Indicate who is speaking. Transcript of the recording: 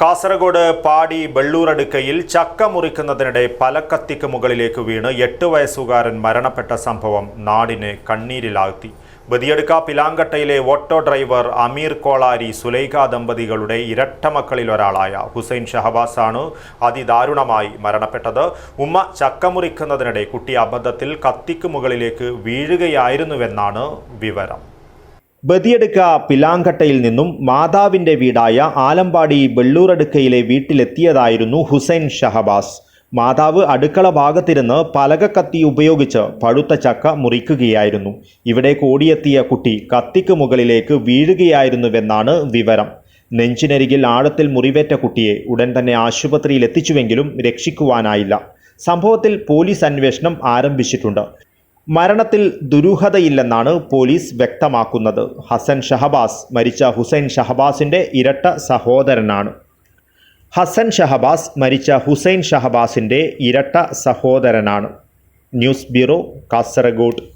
Speaker 1: കാസർഗോഡ് പാടി വെള്ളൂരടുക്കയിൽ ചക്ക മുറിക്കുന്നതിനിടെ പലക്കത്തിക്ക് മുകളിലേക്ക് വീണ് എട്ട് വയസ്സുകാരൻ മരണപ്പെട്ട സംഭവം നാടിനെ കണ്ണീരിലാഴ്ത്തി. ബദിയടുക്ക പിലാങ്കട്ടയിലെ ഓട്ടോ ഡ്രൈവർ അമീർ കോളാരി സുലൈഖ ദമ്പതികളുടെ ഇരട്ട മക്കളിൽ ഒരാളായ ഹുസൈൻ ഷഹബാസാണ് അതിദാരുണമായി മരണപ്പെട്ടത്. ഉമ്മ ചക്ക മുറിക്കുന്നതിനിടെ കുട്ടി അബദ്ധത്തിൽ കത്തിക്ക് മുകളിലേക്ക് വീഴുകയായിരുന്നുവെന്നാണ് വിവരം. ബദിയടുക്ക പിലാങ്കട്ടയിൽ നിന്നും മാതാവിന്റെ വീടായ ആലമ്പാടി വെള്ളൂരടുക്കയിലെ വീട്ടിലെത്തിയതായിരുന്നു ഹുസൈൻ ഷഹബാസ്. മാതാവ് അടുക്കള ഭാഗത്തിരുന്ന് പലക കത്തി ഉപയോഗിച്ച് പഴുത്ത ചക്ക മുറിക്കുകയായിരുന്നു. ഇവിടെ കോടിയെത്തിയ കുട്ടി കത്തിക്ക് മുകളിലേക്ക് വീഴുകയായിരുന്നുവെന്നാണ് വിവരം. നെഞ്ചിനരികിൽ ആഴത്തിൽ മുറിവേറ്റ കുട്ടിയെ ഉടൻ തന്നെ ആശുപത്രിയിൽ എത്തിച്ചുവെങ്കിലും രക്ഷിക്കുവാനായില്ല. സംഭവത്തിൽ പോലീസ് അന്വേഷണം ആരംഭിച്ചിട്ടുണ്ട്. മരണത്തിൽ ദുരൂഹതയില്ലെന്നാണ് പോലീസ് വ്യക്തമാക്കുന്നത്. ഹസൻ ഷഹബാസ് മരിച്ച ഹുസൈൻ ഷഹബാസിന്റെ ഇരട്ട സഹോദരനാണ്. ഹസൻ ഷഹബാസ് മരിച്ച ഹുസൈൻ ഷഹബാസിന്റെ ഇരട്ട സഹോദരനാണ്. News bureau Kasaragod.